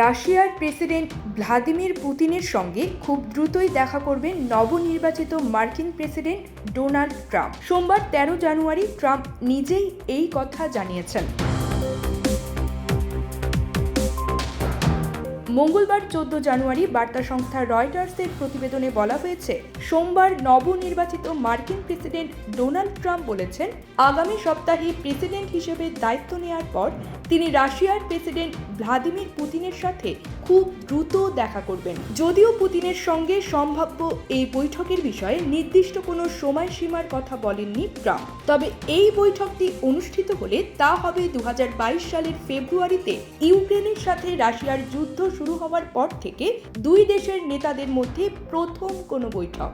রাশিয়ার president Vladimir পুতিনের সঙ্গে খুব দ্রুতই দেখা করবেন নবনির্বাচিত মার্কিন প্রেসিডেন্ট ডোনাল্ড ট্রাম্প। সোমবার তেরো জানুয়ারি ট্রাম্প নিজেই এই কথা জানিয়েছেন। মঙ্গলবার চোদ্দ জানুয়ারি বার্তা সংস্থা রয়টার্সের প্রতিবেদনে বলা হয়েছে, সোমবার নবনির্বাচিত মার্কিন প্রেসিডেন্ট ডোনাল্ড ট্রাম্প বলেছেন, আগামী সপ্তাহে প্রেসিডেন্ট হিসেবে দায়িত্ব নেওয়ার পর তিনি রাশিয়ার প্রেসিডেন্ট ভ্লাদিমির পুতিনের সাথে খুব দ্রুত দেখা করবেন। যদিও পুতিনের সঙ্গে সম্ভাব্য এই বৈঠকের বিষয়ে নির্দিষ্ট কোনো সময়সীমার কথা বলেননি ট্রাম্প। তবে এই বৈঠকটি অনুষ্ঠিত হলে তা হবে দু হাজার বাইশ সালের ফেব্রুয়ারিতে ইউক্রেনের সাথে রাশিয়ার যুদ্ধ শুরু হওয়ার পর থেকে দুই দেশের নেতাদের মধ্যে প্রথম কোনো বৈঠক।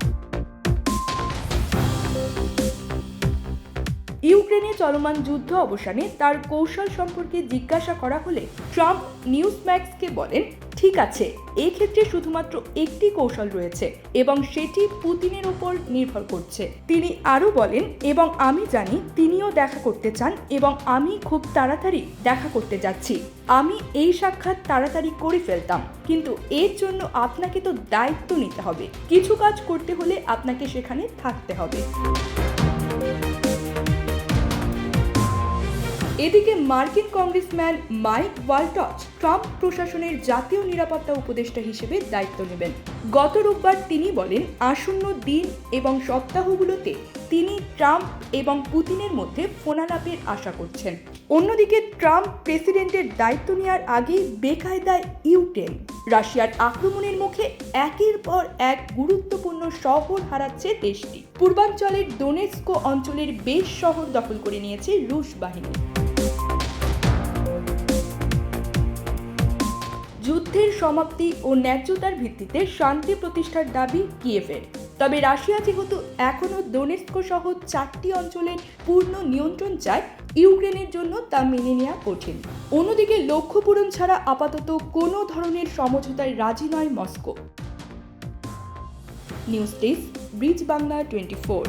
ইউক্রেনে চলমান যুদ্ধ অবসানে তার কৌশল সম্পর্কে জিজ্ঞাসা করা হলে ট্রাম্প নিউজ ম্যাক্সকে বলেন, ঠিক আছে এক্ষেত্রে শুধুমাত্র একটি কৌশল রয়েছে এবং সেটি পুতিনের ওপর নির্ভর করছে। তিনি আরও বলেন, এবং আমি জানি তিনিও দেখা করতে চান এবং আমি খুব তাড়াতাড়ি দেখা করতে যাচ্ছি। আমি এই সাক্ষাৎ তাড়াতাড়ি করে ফেলতাম, কিন্তু এর জন্য আপনাকে তো দায়িত্ব নিতে হবে। কিছু কাজ করতে হলে আপনাকে সেখানে থাকতে হবে। এদিকে মার্কিন কংগ্রেসম্যান মাইক ওয়ালটচ ট্রাম্প প্রশাসনের জাতীয় নিরাপত্তা উপদেষ্টা হিসেবে দায়িত্ব নেবেন। গত রোববার তিনি বলেন, আসন্ন দিন এবং সপ্তাহগুলোতে তিনি ট্রাম্প এবং পুতিনের মধ্যে ফোনালাপের আশা করছেন। অন্যদিকে ট্রাম্প প্রেসিডেন্টের দায়িত্ব নেওয়ার আগেই বেকায়দায় ইউক্রেন। রাশিয়ার আক্রমণের মুখে একের পর এক গুরুত্বপূর্ণ শহর হারাচ্ছে দেশটি। পূর্বাঞ্চলের ডোনেস্কো অঞ্চলের বেশ শহর দখল করে নিয়েছে রুশ বাহিনী। যুদ্ধের সমাপ্তি ও ন্যায্যতার ভিত্তিতে শান্তি প্রতিষ্ঠার দাবি কিয়েভের। তবে রাশিয়া যেহেতু এখনও দোনেস্কো সহ চারটি অঞ্চলের পূর্ণ নিয়ন্ত্রণ চায়, ইউক্রেনের জন্য তা মেনে নেওয়া কঠিন। অন্যদিকে লক্ষ্য পূরণ ছাড়া আপাতত কোনো ধরনের সমঝোতায় রাজি নয় Moscow. News desk, bridge Bangla twenty four.